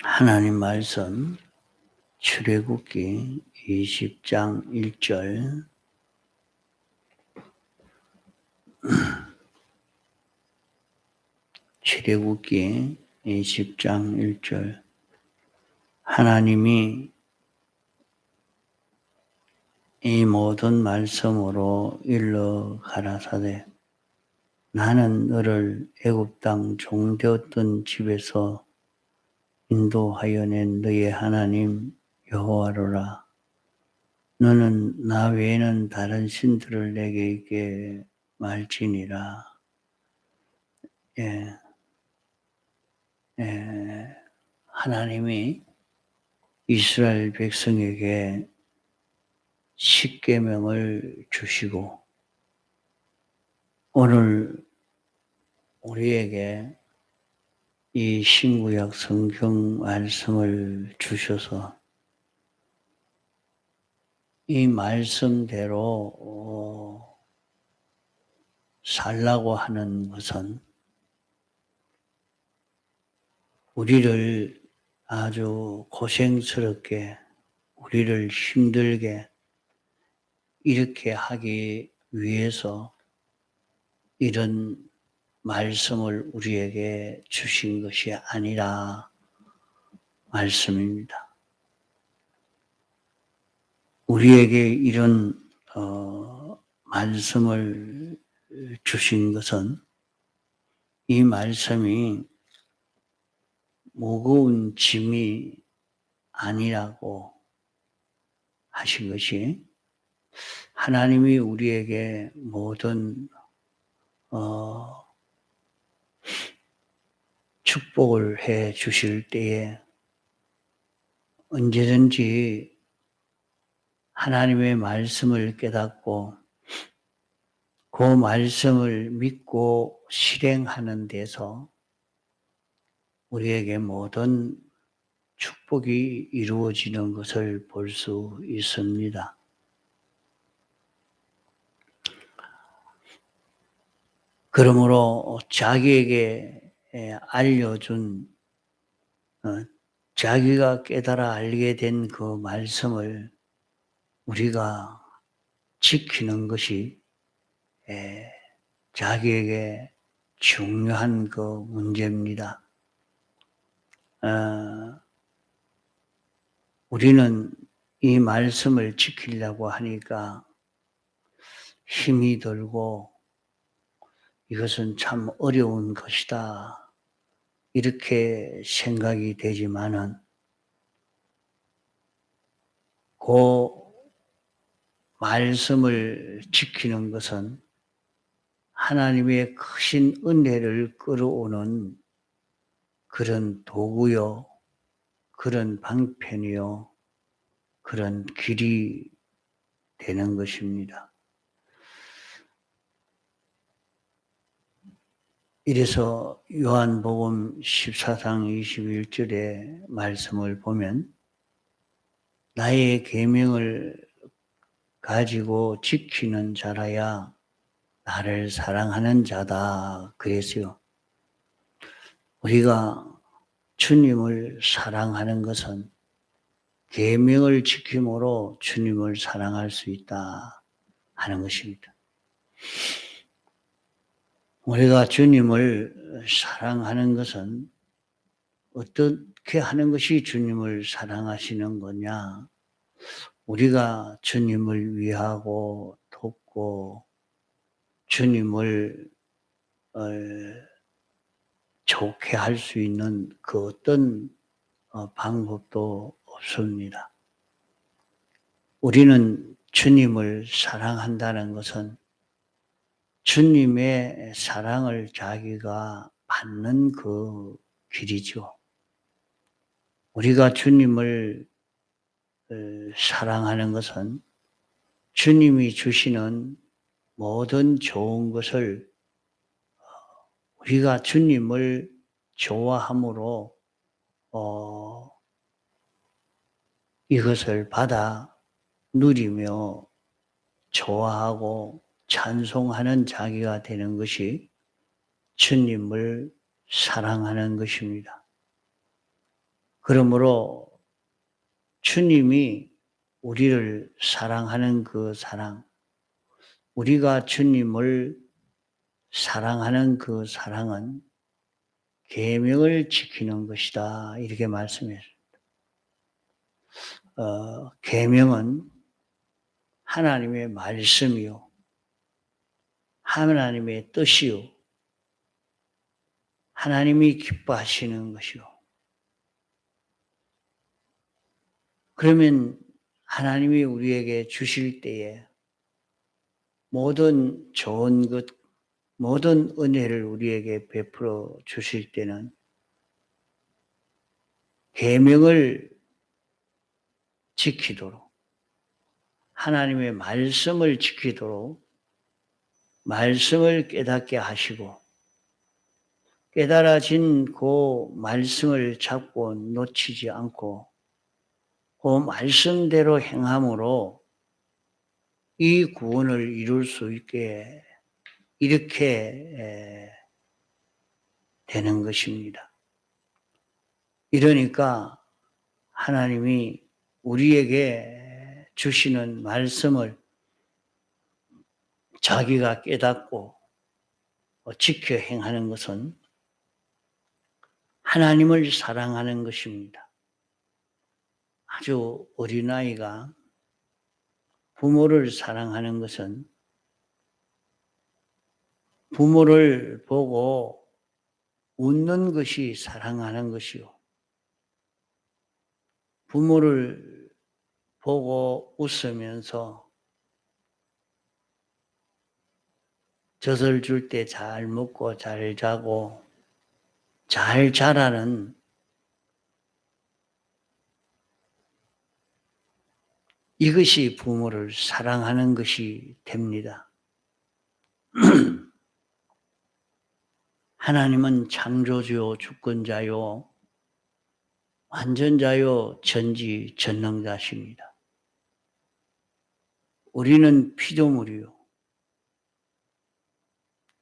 하나님 말씀 출애굽기 20장 1절. 출애굽기 20장 1절. 하나님이 이 모든 말씀으로 일러 가라사대 나는 너를 애굽 땅 종되었던 집에서 인도하여 낸 너의 하나님 여호와로라. 너는 나 외에는 다른 신들을 내게 있게 말지니라. 예, 예, 하나님이 이스라엘 백성에게 십계명을 주시고 오늘 우리에게 이 신구약 성경 말씀을 주셔서 이 말씀대로 어, 살라고 하는 것은 우리를 아주 고생스럽게 우리를 힘들게 이렇게 하기 위해서 이런 말씀을 우리에게 주신 것이 아니라 말씀입니다. 우리에게 이런 어, 말씀을 주신 것은 이 말씀이 무거운 짐이 아니라고 하신 것이 하나님이 우리에게 모든 어, 축복을 해 주실 때에 언제든지 하나님의 말씀을 깨닫고 그 말씀을 믿고 실행하는 데서 우리에게 모든 축복이 이루어지는 것을 볼 수 있습니다. 그러므로 자기에게 알려준 어, 자기가 깨달아 알게 된 그 말씀을 우리가 지키는 것이 자기에게 중요한 그 문제입니다. 어, 우리는 이 말씀을 지키려고 하니까 힘이 들고 이것은 참 어려운 것이다. 이렇게 생각이 되지만은 그 말씀을 지키는 것은 하나님의 크신 은혜를 끌어오는 그런 도구요, 그런 방편이요, 그런 길이 되는 것입니다. 이래서 요한복음 14장 21절의 말씀을 보면 나의 계명을 가지고 지키는 자라야 나를 사랑하는 자다 그랬어요. 우리가 주님을 사랑하는 것은 계명을 지킴으로 주님을 사랑할 수 있다 하는 것입니다. 우리가 주님을 사랑하는 것은 어떻게 하는 것이 주님을 사랑하시는 거냐? 우리가 주님을 위하고 돕고 주님을 어, 좋게 할 수 있는 그 어떤 어, 방법도 없습니다. 우리는 주님을 사랑한다는 것은 주님의 사랑을 자기가 받는 그 길이죠. 우리가 주님을 어, 사랑하는 것은 주님이 주시는 모든 좋은 것을 어, 우리가 주님을 좋아함으로 어, 이것을 받아 누리며 좋아하고 찬송하는 자기가 되는 것이 주님을 사랑하는 것입니다. 그러므로 주님이 우리를 사랑하는 그 사랑, 우리가 주님을 사랑하는 그 사랑은 계명을 지키는 것이다. 이렇게 말씀했습니다. 어, 계명은 하나님의 말씀이요. 하나님의 뜻이요. 하나님이 기뻐하시는 것이요. 그러면 하나님이 우리에게 주실 때에 모든 좋은 것, 모든 은혜를 우리에게 베풀어 주실 때는 계명을 지키도록 하나님의 말씀을 지키도록 말씀을 깨닫게 하시고 깨달아진 그 말씀을 잡고 놓치지 않고 그 말씀대로 행함으로 이 구원을 이룰 수 있게 이렇게 되는 것입니다. 이러니까 하나님이 우리에게 주시는 말씀을 자기가 깨닫고 지켜 행하는 것은 하나님을 사랑하는 것입니다. 아주 어린아이가 부모를 사랑하는 것은 부모를 보고 웃는 것이 사랑하는 것이요. 부모를 보고 웃으면서 젖을 줄 때 잘 먹고 잘 자고 잘 자라는 이것이 부모를 사랑하는 것이 됩니다. 하나님은 창조주요 주권자요 완전자요 전지 전능자십니다. 우리는 피조물이요.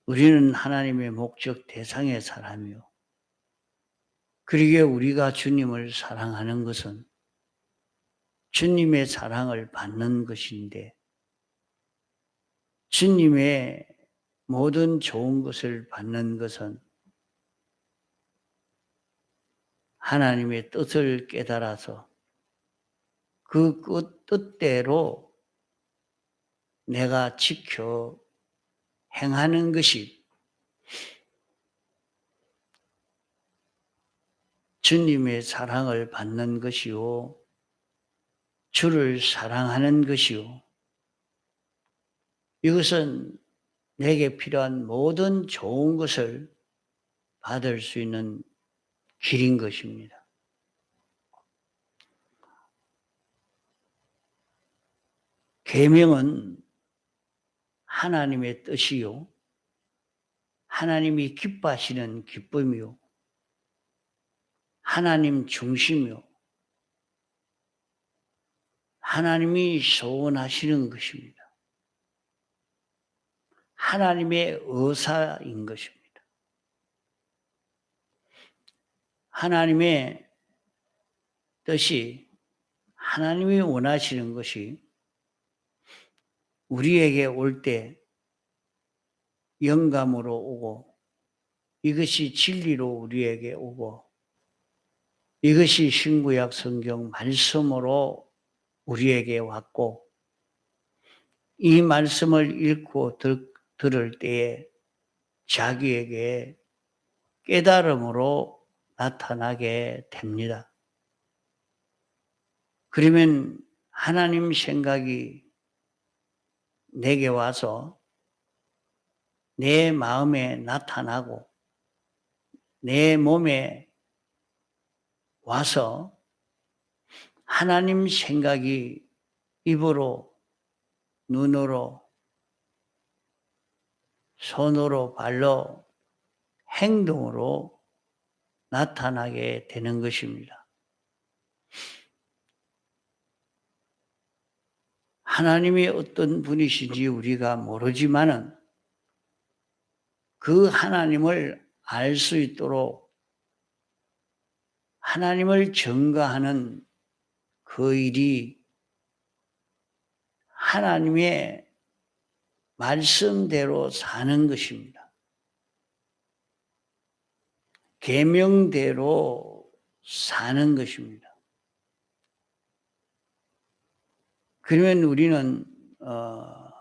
우리는 하나님의 목적 대상의 사람이요. 그러기에 우리가 주님을 사랑하는 것은 주님의 사랑을 받는 것인데 주님의 모든 좋은 것을 받는 것은 하나님의 뜻을 깨달아서 그 뜻대로 내가 지켜 행하는 것이 주님의 사랑을 받는 것이요. 주를 사랑하는 것이요. 이것은 내게 필요한 모든 좋은 것을 받을 수 있는 길인 것입니다. 계명은 하나님의 뜻이요. 하나님이 기뻐하시는 기쁨이요. 하나님 중심이요. 하나님이 소원하시는 것입니다. 하나님의 의사인 것입니다. 하나님의 뜻이 하나님이 원하시는 것이 우리에게 올 때 영감으로 오고 이것이 진리로 우리에게 오고 이것이 신구약 성경 말씀으로 우리에게 왔고 이 말씀을 읽고 들, 들을 때에 자기에게 깨달음으로 나타나게 됩니다. 그러면 하나님 생각이 내게 와서 내 마음에 나타나고 내 몸에 와서 하나님 생각이 입으로, 눈으로, 손으로, 발로, 행동으로 나타나게 되는 것입니다. 하나님이 어떤 분이신지 우리가 모르지만은 그 하나님을 알 수 있도록 하나님을 증거하는 그 일이 하나님의 말씀대로 사는 것입니다. 계명대로 사는 것입니다. 그러면 우리는 어,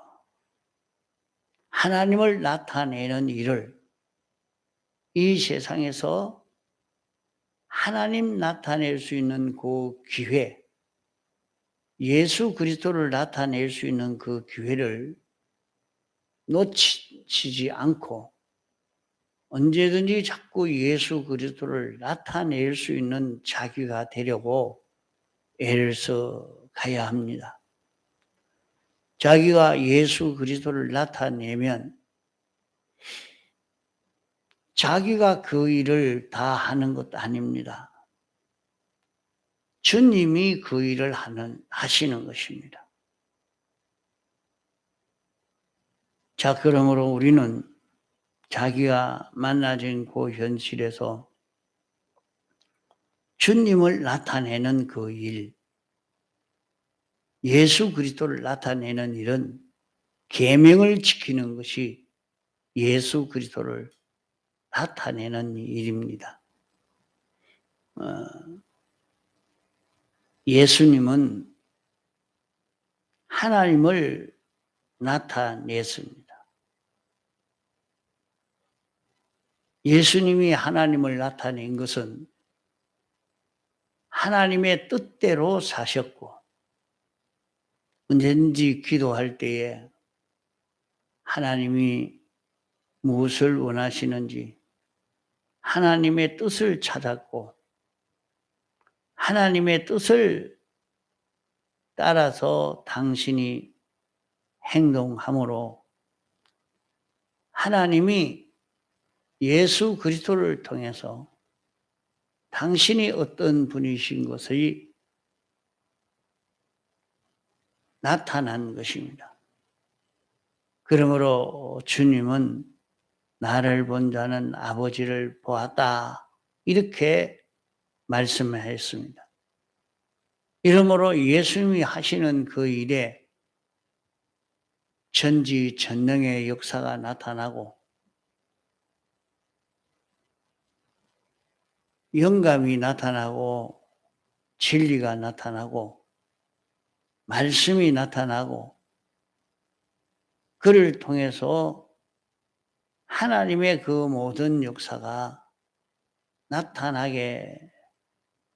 하나님을 나타내는 일을 이 세상에서 하나님 나타낼 수 있는 그 기회, 예수 그리스도를 나타낼 수 있는 그 기회를 놓치지 않고 언제든지 자꾸 예수 그리스도를 나타낼 수 있는 자기가 되려고 애를 써 가야 합니다. 자기가 예수 그리스도를 나타내면 자기가 그 일을 다 하는 것도 아닙니다. 주님이 그 일을 하는, 하시는 것입니다. 자, 그러므로 우리는 자기가 만나진 그 현실에서 주님을 나타내는 그 일, 예수 그리스도를 나타내는 일은 계명을 지키는 것이 예수 그리스도를 나타내는 일입니다. 어, 예수님은 하나님을 나타냈습니다. 예수님이 하나님을 나타낸 것은 하나님의 뜻대로 사셨고, 언제든지 기도할 때에 하나님이 무엇을 원하시는지 하나님의 뜻을 찾았고, 하나님의 뜻을 따라서 당신이 행동함으로 하나님이 예수 그리스도를 통해서 당신이 어떤 분이신 것이 나타난 것입니다. 그러므로 주님은 나를 본 자는 아버지를 보았다. 이렇게 말씀했습니다. 이러므로 예수님이 하시는 그 일에 전지 전능의 역사가 나타나고 영감이 나타나고 진리가 나타나고 말씀이 나타나고 그를 통해서 하나님의 그 모든 역사가 나타나게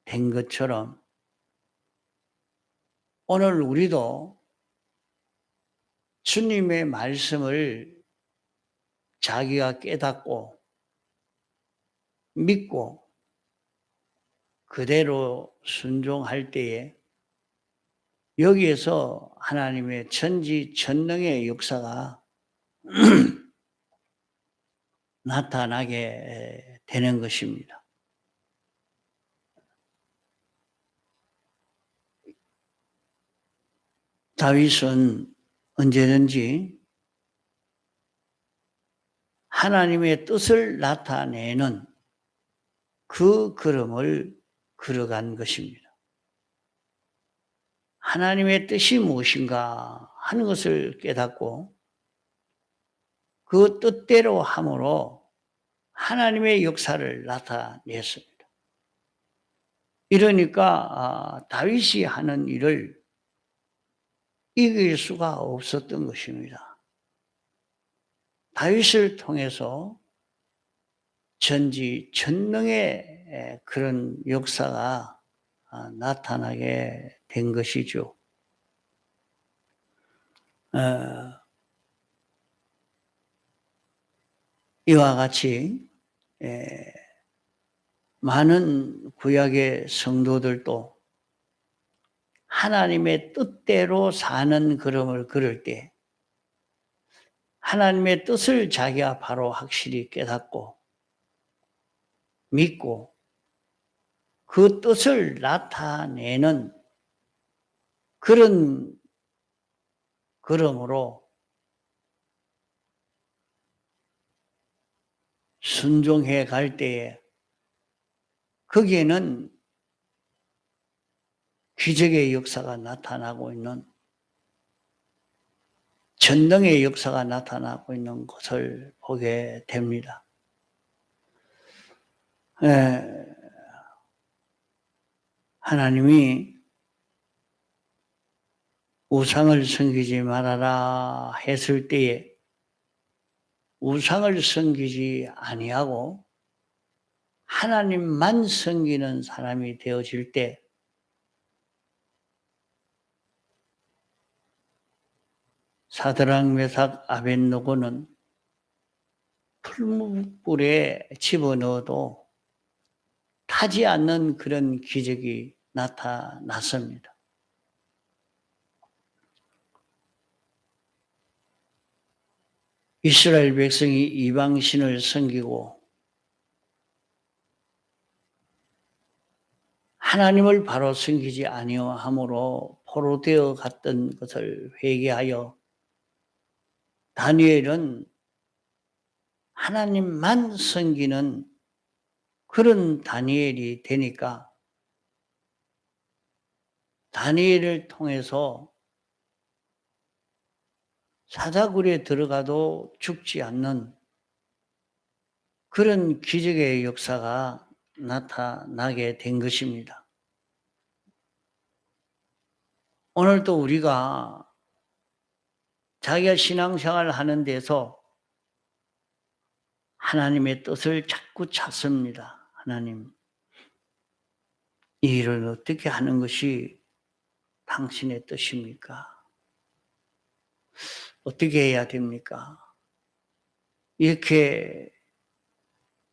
된 것처럼 오늘 우리도 주님의 말씀을 자기가 깨닫고 믿고 그대로 순종할 때에 여기에서 하나님의 천지 천능의 역사가 나타나게 되는 것입니다. 다윗은 언제든지 하나님의 뜻을 나타내는 그 걸음을 걸어간 것입니다. 하나님의 뜻이 무엇인가 하는 것을 깨닫고 그 뜻대로 함으로 하나님의 역사를 나타냈습니다. 이러니까 아, 다윗이 하는 일을 이길 수가 없었던 것입니다. 다윗을 통해서 전지 전능의 그런 역사가 아, 나타나게 된 것이죠. 어, 이와 같이 많은 구약의 성도들도 하나님의 뜻대로 사는 걸음을 걸을 때 하나님의 뜻을 자기가 바로 확실히 깨닫고 믿고 그 뜻을 나타내는 그런 걸음으로 순종해 갈 때에 거기에는 기적의 역사가 나타나고 있는 전능의 역사가 나타나고 있는 것을 보게 됩니다. 에, 하나님이 우상을 섬기지 말아라 했을 때에 우상을 섬기지 아니하고 하나님만 섬기는 사람이 되어질 때 사드랑 메삭 아벤노고는 풀무불에 집어넣어도 타지 않는 그런 기적이 나타났습니다. 이스라엘 백성이 이방신을 섬기고 하나님을 바로 섬기지 아니하므로 포로되어 갔던 것을 회개하여 다니엘은 하나님만 섬기는 그런 다니엘이 되니까 다니엘을 통해서 사자굴에 들어가도 죽지 않는 그런 기적의 역사가 나타나게 된 것입니다. 오늘도 우리가 자기가 신앙생활을 하는 데서 하나님의 뜻을 자꾸 찾습니다. 하나님, 이 일을 어떻게 하는 것이 당신의 뜻입니까? 어떻게 해야 됩니까? 이렇게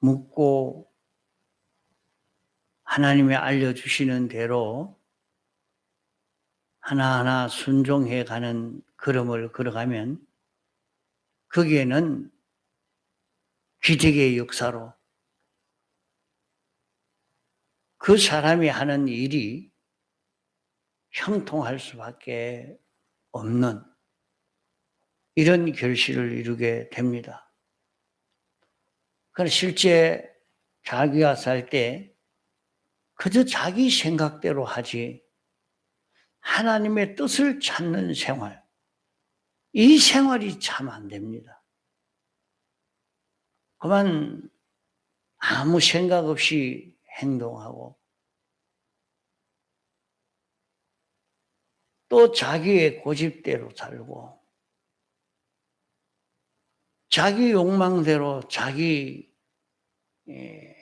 묻고 하나님이 알려주시는 대로 하나하나 순종해 가는 걸음을 걸어가면 거기에는 기적의 역사로 그 사람이 하는 일이 형통할 수밖에 없는 이런 결실을 이루게 됩니다. 그러나 실제 자기가 살 때 그저 자기 생각대로 하지 하나님의 뜻을 찾는 생활, 이 생활이 참 안 됩니다. 그만 아무 생각 없이 행동하고 또 자기의 고집대로 살고 자기 욕망대로 자기 예,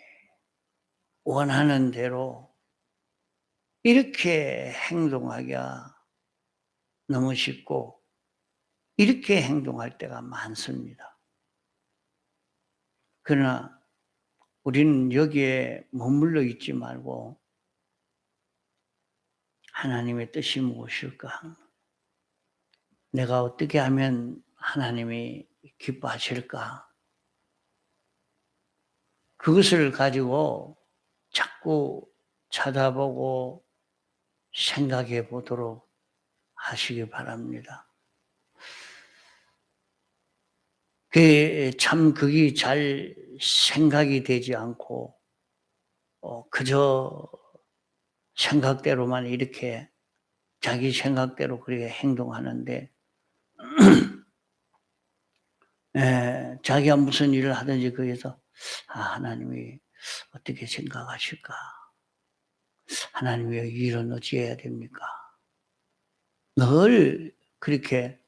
원하는 대로 이렇게 행동하기가 너무 쉽고 이렇게 행동할 때가 많습니다. 그러나 우리는 여기에 머물러 있지 말고 하나님의 뜻이 무엇일까? 내가 어떻게 하면 하나님이 기뻐하실까? 그것을 가지고 자꾸 찾아보고 생각해 보도록 하시기 바랍니다. 그참 그게 잘 생각이 되지 않고 어, 그저 생각대로만 이렇게 자기 생각대로 그렇게 행동하는데 에, 자기가 무슨 일을 하든지 거기서 아, 하나님이 어떻게 생각하실까? 하나님이 일은 어찌해야 됩니까? 늘 그렇게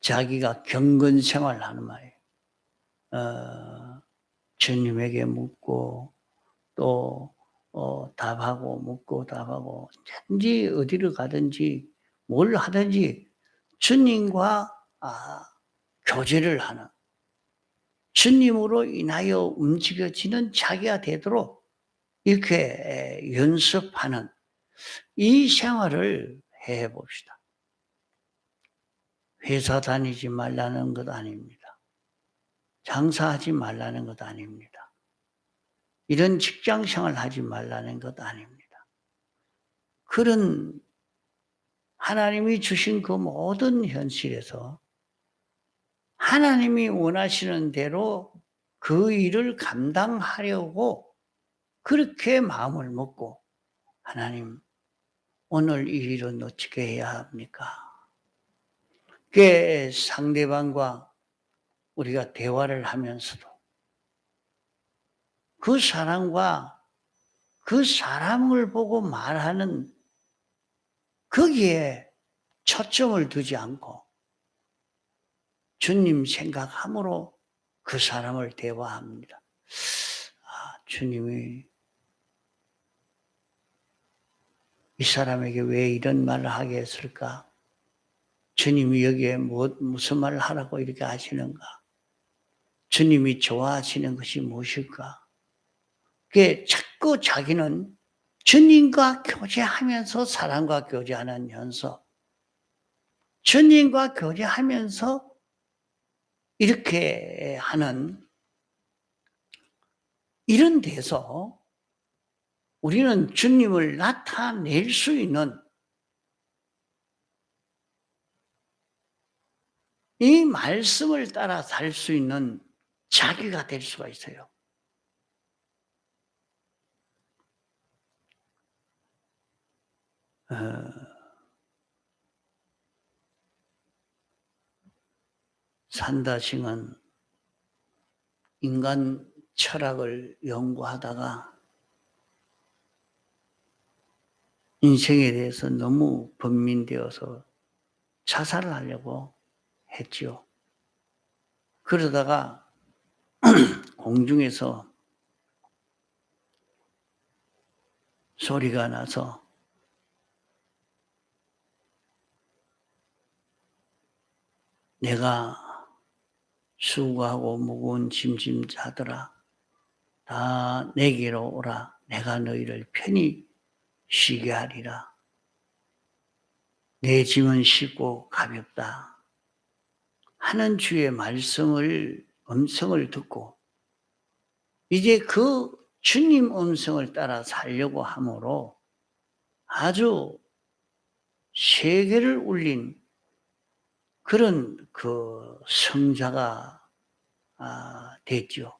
자기가 경건 생활을 하는 말이에요. 어, 주님에게 묻고 또 어, 답하고 묻고 답하고 언제 어디를 가든지 뭘 하든지 주님과 아, 교제를 하는 주님으로 인하여 움직여지는 자기가 되도록 이렇게 연습하는 이 생활을 해 봅시다. 회사 다니지 말라는 것 아닙니다. 장사하지 말라는 것 아닙니다. 이런 직장 생활 하지 말라는 것 아닙니다. 그런 하나님이 주신 그 모든 현실에서 하나님이 원하시는 대로 그 일을 감당하려고 그렇게 마음을 먹고 하나님 오늘 이 일은 어떻게 해야 합니까? 그 상대방과 우리가 대화를 하면서도 그 사람과 그 사람을 보고 말하는 거기에 초점을 두지 않고 주님 생각함으로 그 사람을 대화합니다. 아, 주님이 이 사람에게 왜 이런 말을 하게 했을까? 주님이 여기에 뭐, 무슨 말을 하라고 이렇게 하시는가? 주님이 좋아하시는 것이 무엇일까? 그게 자꾸 자기는 주님과 교제하면서 사람과 교제하는 현서, 주님과 교제하면서 이렇게 하는 이런 데서 우리는 주님을 나타낼 수 있는 이 말씀을 따라 살 수 있는 자기가 될 수가 있어요. 어, 산다싱은 인간 철학을 연구하다가 인생에 대해서 너무 번민되어서 자살을 하려고 했지요. 그러다가 공중에서 소리가 나서 내가 수고하고 무거운 짐짐 자들아 다 내게로 오라. 내가 너희를 편히 쉬게 하리라. 내 짐은 쉽고 가볍다. 하는 주의 말씀을 음성을 듣고 이제 그 주님 음성을 따라 살려고 함으로 아주 세계를 울린 그런 그 성자가 아, 됐죠.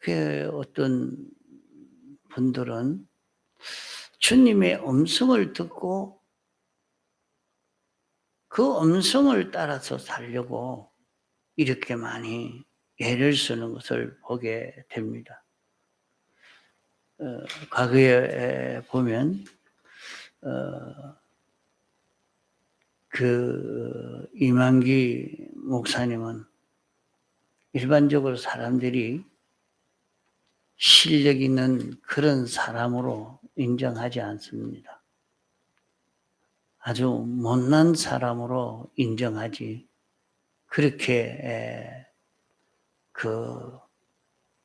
그 어떤 분들은 주님의 음성을 듣고 그 음성을 따라서 살려고 이렇게 많이 애를 쓰는 것을 보게 됩니다. 어, 과거에 보면 어, 그 이만기 목사님은 일반적으로 사람들이 실력 있는 그런 사람으로 인정하지 않습니다. 아주 못난 사람으로 인정하지 그렇게 그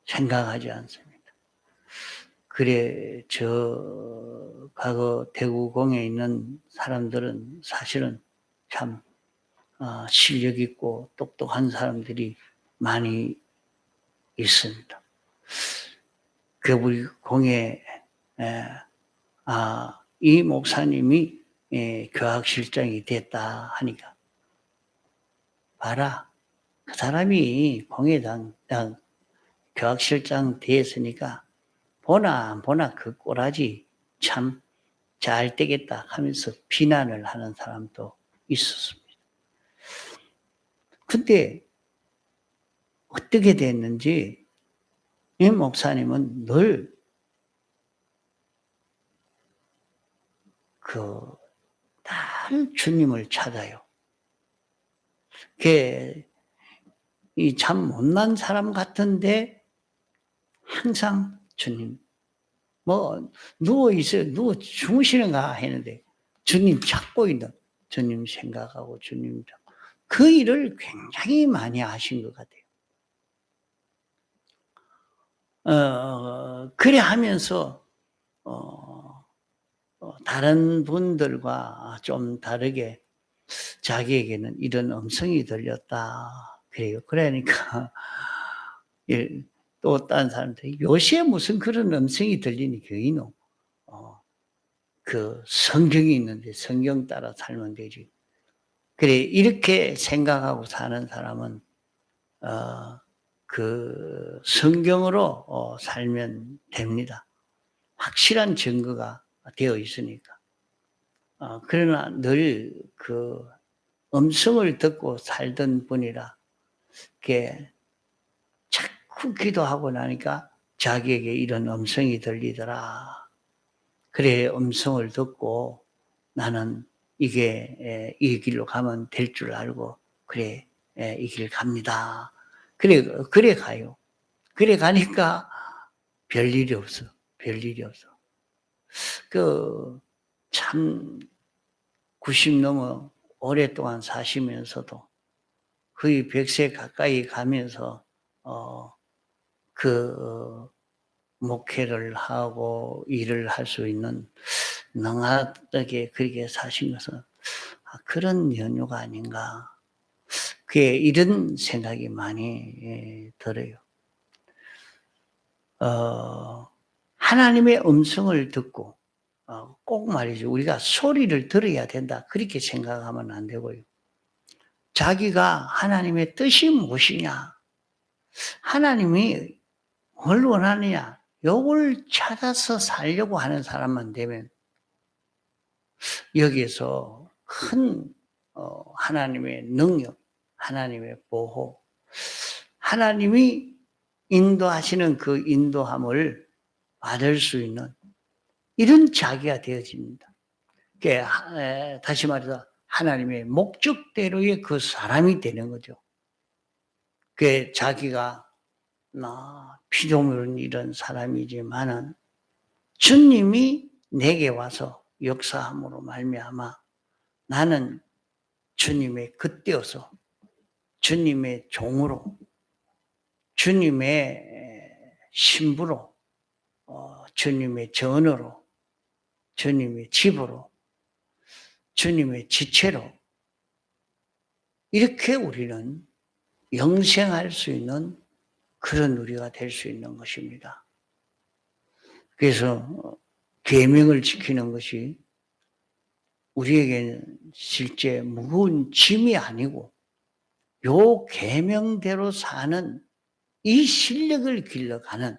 생각하지 않습니다. 그래 저 과거 대구공에 있는 사람들은 사실은 참 어, 실력 있고 똑똑한 사람들이 많이 있습니다. 그 우리 공에 아, 이 목사님이 에, 교학실장이 됐다 하니까 봐라 그 사람이 공회당 교학실장 됐으니까 보나 안 보나 그 꼬라지 참 잘 되겠다 하면서 비난을 하는 사람도 있었습니다. 근데 어떻게 됐는지 이 목사님은 늘 그, 날 주님을 찾아요. 이참 못난 사람 같은데 항상 주님, 뭐, 누워 있어요. 누워 주무시는가 했는데 주님 찾고 있는 주님 생각하고 주님 그 일을 굉장히 많이 하신 것 같아요. 어, 그래 하면서 어, 어, 다른 분들과 좀 다르게 자기에게는 이런 음성이 들렸다. 그래요. 그러니까 또 다른 사람들 요새 무슨 그런 음성이 들리니 교인은 그 성경이 있는데 성경 따라 살면 되지. 그래 이렇게 생각하고 사는 사람은 어, 그 성경으로 어, 살면 됩니다. 확실한 증거가 되어 있으니까. 어, 그러나 늘 그 음성을 듣고 살던 분이라 그게 자꾸 기도하고 나니까 자기에게 이런 음성이 들리더라. 그래 음성을 듣고 나는 이게 에, 이 길로 가면 될 줄 알고 그래 이 길 갑니다. 그래 그래 가요. 그래 가니까 별 일이 없어. 별 일이 없어. 그 참 90 넘어 오랫동안 사시면서도 거의 100세 가까이 가면서 어그 목회를 하고 일을 할 수 있는 능하게 그렇게 사신 것은 아, 그런 연유가 아닌가. 그게 이런 생각이 많이 예, 들어요. 어, 하나님의 음성을 듣고 어, 꼭 말이죠. 우리가 소리를 들어야 된다. 그렇게 생각하면 안 되고요. 자기가 하나님의 뜻이 무엇이냐? 하나님이 뭘 원하느냐? 요걸 찾아서 살려고 하는 사람만 되면 여기에서 큰 어, 하나님의 능력, 하나님의 보호, 하나님이 인도하시는 그 인도함을 받을 수 있는 이런 자기가 되어집니다. 다시 말해서 하나님의 목적대로의 그 사람이 되는 거죠. 그 자기가 나 피조물은 이런 사람이지만은 주님이 내게 와서 역사함으로 말미암아 나는 주님의 그때어서 주님의 종으로 주님의 신부로 어, 주님의 전으로 주님의 집으로 주님의 지체로 이렇게 우리는 영생할 수 있는 그런 우리가 될 수 있는 것입니다. 그래서 계명을 지키는 것이 우리에게는 실제 무거운 짐이 아니고 요 계명대로 사는 이 실력을 길러가는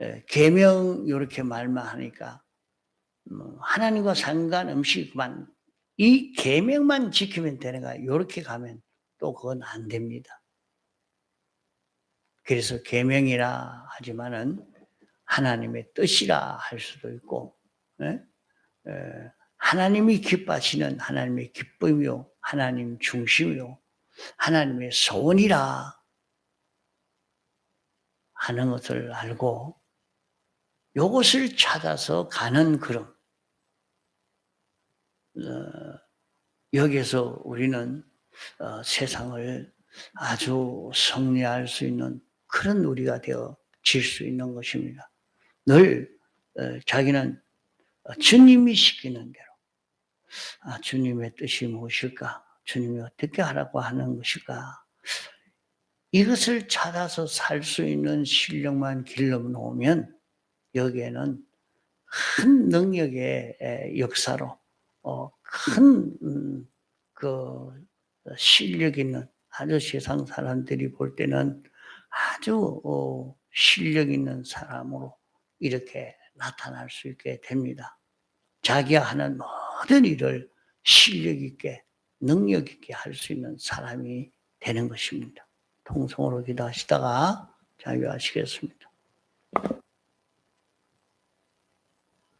예, 계명 이렇게 말만 하니까 뭐 하나님과 상관없이 그만 이 계명만 지키면 되는가 이렇게 가면 또 그건 안 됩니다. 그래서 계명이라 하지만은 하나님의 뜻이라 할 수도 있고 예? 하나님이 기뻐하시는 하나님의 기쁨이요 하나님 중심이요 하나님의 소원이라 하는 것을 알고 요것을 찾아서 가는 그럼 어, 여기에서 우리는 어, 세상을 아주 승리할 수 있는 그런 우리가 되어 질 수 있는 것입니다. 늘 어, 자기는 주님이 시키는 대로 아, 주님의 뜻이 무엇일까? 주님이 어떻게 하라고 하는 것일까? 이것을 찾아서 살 수 있는 실력만 길러 놓으면 여기에는 큰 능력의 역사로 어, 큰그 음, 실력 있는 아주 세상 사람들이 볼 때는 아주 어, 실력 있는 사람으로 이렇게 나타날 수 있게 됩니다. 자기가 하는 모든 일을 실력 있게 능력 있게 할 수 있는 사람이 되는 것입니다. 통성으로 기도하시다가 자유하시겠습니다.